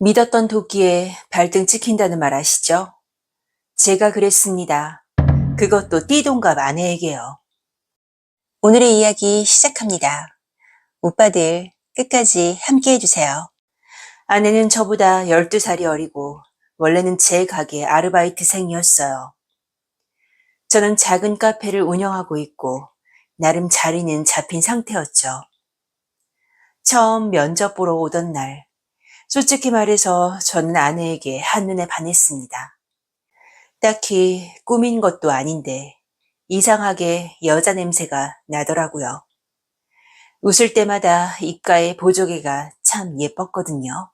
믿었던 도끼에 발등 찍힌다는 말 아시죠? 제가 그랬습니다. 그것도 띠동갑 아내에게요. 오늘의 이야기 시작합니다. 오빠들 끝까지 함께 해주세요. 아내는 저보다 12살이 어리고 원래는 제 가게 아르바이트생이었어요. 저는 작은 카페를 운영하고 있고 나름 자리는 잡힌 상태였죠. 처음 면접 보러 오던 날 솔직히 말해서 저는 아내에게 한눈에 반했습니다. 딱히 꾸민 것도 아닌데 이상하게 여자 냄새가 나더라고요. 웃을 때마다 입가에 보조개가 참 예뻤거든요.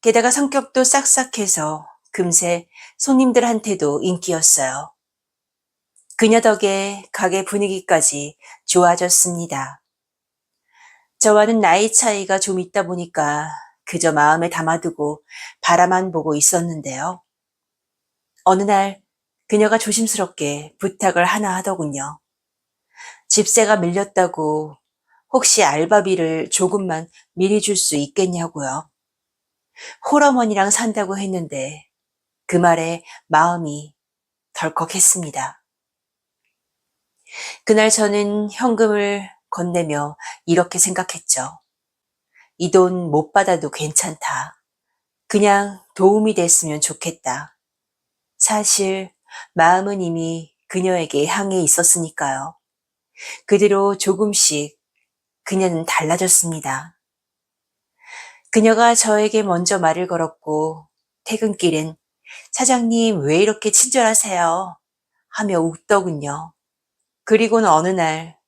게다가 성격도 싹싹해서 금세 손님들한테도 인기였어요. 그녀 덕에 가게 분위기까지 좋아졌습니다. 저와는 나이 차이가 좀 있다 보니까 그저 마음에 담아두고 바라만 보고 있었는데요. 어느 날 그녀가 조심스럽게 부탁을 하나 하더군요. 집세가 밀렸다고 혹시 알바비를 조금만 미리 줄 수 있겠냐고요. 홀어머니랑 산다고 했는데 그 말에 마음이 덜컥했습니다. 그날 저는 현금을 건네며 이렇게 생각했죠. 이 돈 못 받아도 괜찮다. 그냥 도움이 됐으면 좋겠다. 사실 마음은 이미 그녀에게 향해 있었으니까요. 그대로 조금씩 그녀는 달라졌습니다. 그녀가 저에게 먼저 말을 걸었고 퇴근길엔 사장님 왜 이렇게 친절하세요? 하며 웃더군요. 그리고는 어느 날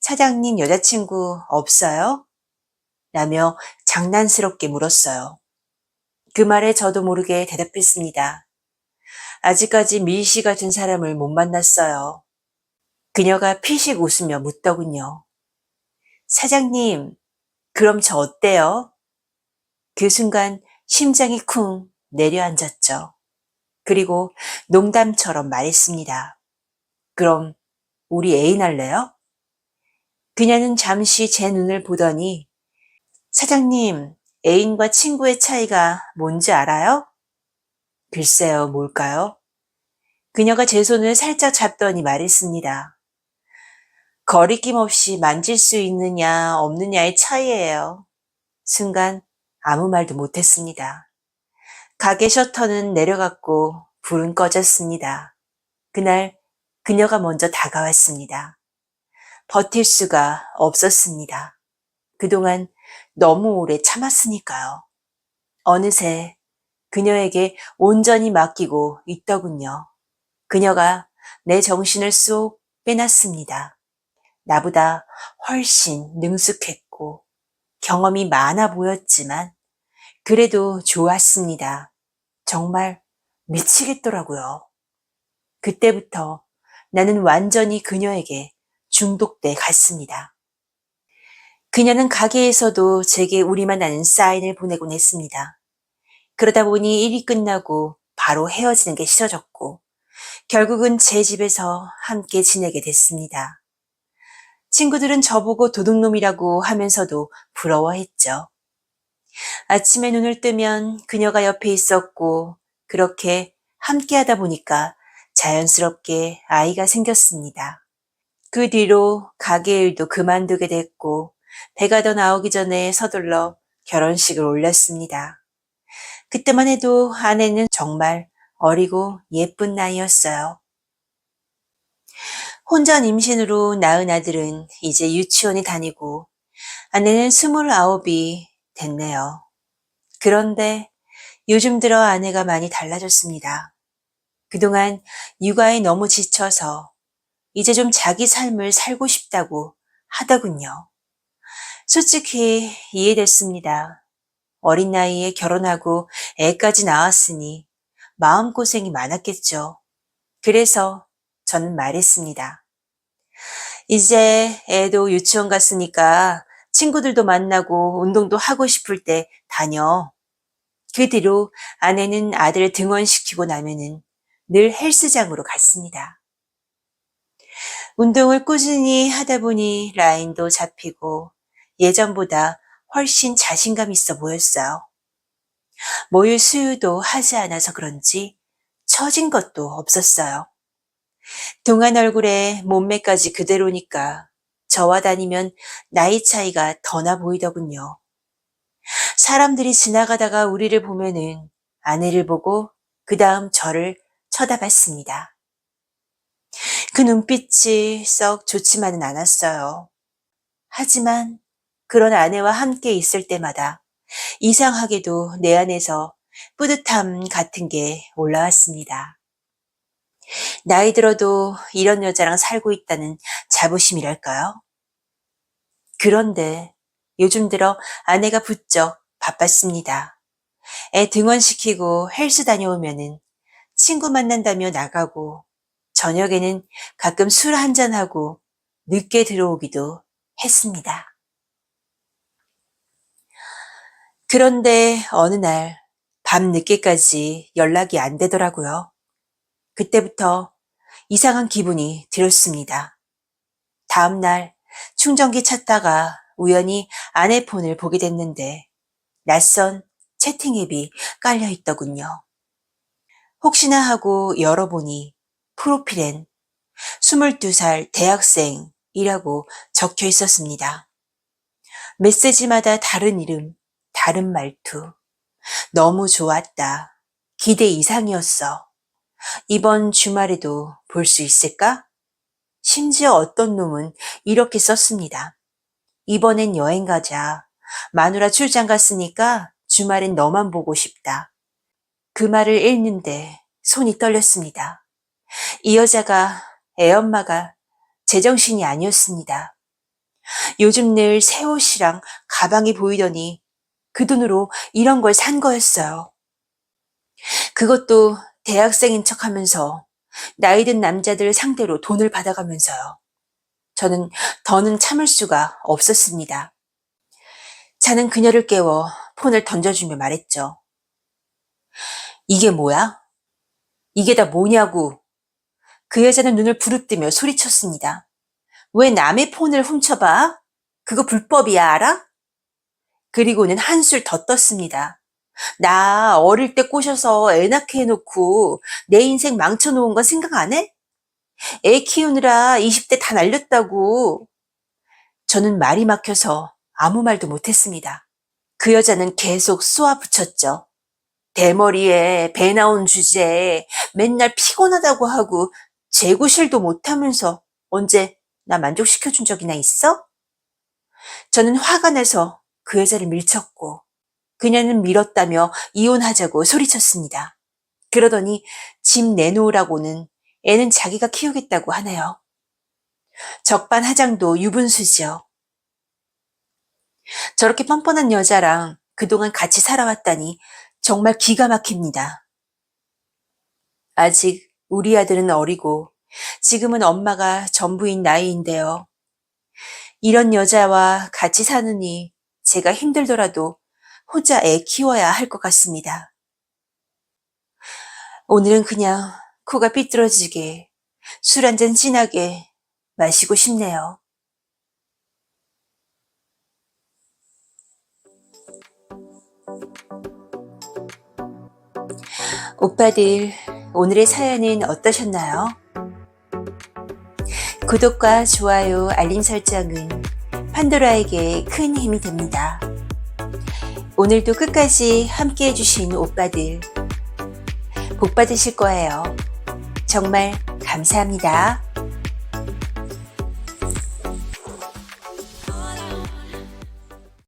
사장님 여자친구 없어요? 라며 장난스럽게 물었어요. 그 말에 저도 모르게 대답했습니다. 아직까지 밀씨 같은 사람을 못 만났어요. 그녀가 피식 웃으며 묻더군요. 사장님, 그럼 저 어때요? 그 순간 심장이 쿵 내려앉았죠. 그리고 농담처럼 말했습니다. 그럼 우리 애인 할래요? 그녀는 잠시 제 눈을 보더니 사장님, 애인과 친구의 차이가 뭔지 알아요? 글쎄요, 뭘까요? 그녀가 제 손을 살짝 잡더니 말했습니다. 거리낌 없이 만질 수 있느냐, 없느냐의 차이예요. 순간 아무 말도 못했습니다. 가게 셔터는 내려갔고 불은 꺼졌습니다. 그날 그녀가 먼저 다가왔습니다. 버틸 수가 없었습니다. 그동안 너무 오래 참았으니까요. 어느새 그녀에게 온전히 맡기고 있더군요. 그녀가 내 정신을 쏙 빼놨습니다. 나보다 훨씬 능숙했고 경험이 많아 보였지만 그래도 좋았습니다. 정말 미치겠더라고요. 그때부터 나는 완전히 그녀에게 중독돼 갔습니다. 그녀는 가게에서도 제게 우리만 아는 사인을 보내곤 했습니다. 그러다 보니 일이 끝나고 바로 헤어지는 게 싫어졌고 결국은 제 집에서 함께 지내게 됐습니다. 친구들은 저보고 도둑놈이라고 하면서도 부러워했죠. 아침에 눈을 뜨면 그녀가 옆에 있었고 그렇게 함께 하다 보니까 자연스럽게 아이가 생겼습니다. 그 뒤로 가게 일도 그만두게 됐고 배가 더 나오기 전에 서둘러 결혼식을 올렸습니다. 그때만 해도 아내는 정말 어리고 예쁜 나이였어요. 혼전 임신으로 낳은 아들은 이제 유치원에 다니고 아내는 스물아홉이 됐네요. 그런데 요즘 들어 아내가 많이 달라졌습니다. 그동안 육아에 너무 지쳐서 이제 좀 자기 삶을 살고 싶다고 하더군요. 솔직히 이해됐습니다. 어린 나이에 결혼하고 애까지 낳았으니 마음고생이 많았겠죠. 그래서 저는 말했습니다. 이제 애도 유치원 갔으니까 친구들도 만나고 운동도 하고 싶을 때 다녀. 그 뒤로 아내는 아들을 등원시키고 나면은 늘 헬스장으로 갔습니다. 운동을 꾸준히 하다 보니 라인도 잡히고 예전보다 훨씬 자신감 있어 보였어요. 모유 수유도 하지 않아서 그런지 처진 것도 없었어요. 동안 얼굴에 몸매까지 그대로니까 저와 다니면 나이 차이가 더 나 보이더군요. 사람들이 지나가다가 우리를 보면은 아내를 보고 그 다음 저를 쳐다봤습니다. 그 눈빛이 썩 좋지만은 않았어요. 하지만 그런 아내와 함께 있을 때마다 이상하게도 내 안에서 뿌듯함 같은 게 올라왔습니다. 나이 들어도 이런 여자랑 살고 있다는 자부심이랄까요? 그런데 요즘 들어 아내가 부쩍 바빴습니다. 애 등원시키고 헬스 다녀오면은 친구 만난다며 나가고 저녁에는 가끔 술 한잔하고 늦게 들어오기도 했습니다. 그런데 어느 날 밤 늦게까지 연락이 안 되더라고요. 그때부터 이상한 기분이 들었습니다. 다음 날 충전기 찾다가 우연히 아내 폰을 보게 됐는데 낯선 채팅 앱이 깔려 있더군요. 혹시나 하고 열어보니 프로필엔 22살 대학생이라고 적혀 있었습니다. 메시지마다 다른 이름, 다른 말투. 너무 좋았다. 기대 이상이었어. 이번 주말에도 볼 수 있을까? 심지어 어떤 놈은 이렇게 썼습니다. 이번엔 여행 가자. 마누라 출장 갔으니까 주말엔 너만 보고 싶다. 그 말을 읽는데 손이 떨렸습니다. 이 여자가 애엄마가 제정신이 아니었습니다. 요즘 늘 새 옷이랑 가방이 보이더니 그 돈으로 이런 걸 산 거였어요. 그것도 대학생인 척 하면서 나이 든 남자들 상대로 돈을 받아가면서요. 저는 더는 참을 수가 없었습니다. 자는 그녀를 깨워 폰을 던져주며 말했죠. 이게 뭐야? 이게 다 뭐냐고. 그 여자는 눈을 부릅뜨며 소리쳤습니다. 왜 남의 폰을 훔쳐봐? 그거 불법이야, 알아? 그리고는 한술 더 떴습니다. 나 어릴 때 꼬셔서 애 낳게 해놓고 내 인생 망쳐놓은 건 생각 안 해? 애 키우느라 20대 다 날렸다고. 저는 말이 막혀서 아무 말도 못했습니다. 그 여자는 계속 쏘아붙였죠. 대머리에 배 나온 주제에 맨날 피곤하다고 하고 재구실도 못하면서 언제 나 만족시켜준 적이나 있어? 저는 화가 나서 그 여자를 밀쳤고 그녀는 밀었다며 이혼하자고 소리쳤습니다. 그러더니 집 내놓으라고는 애는 자기가 키우겠다고 하네요. 적반하장도 유분수죠. 저렇게 뻔뻔한 여자랑 그동안 같이 살아왔다니 정말 기가 막힙니다. 아직 우리 아들은 어리고 지금은 엄마가 전부인 나이인데요. 이런 여자와 같이 사느니 제가 힘들더라도 혼자 애 키워야 할 것 같습니다. 오늘은 그냥 코가 삐뚤어지게 술 한 잔 진하게 마시고 싶네요. 오빠들, 오늘의 사연은 어떠셨나요? 구독과 좋아요, 알림 설정은 판도라에게 큰 힘이 됩니다. 오늘도 끝까지 함께 해주신 오빠들, 복 받으실 거예요. 정말 감사합니다.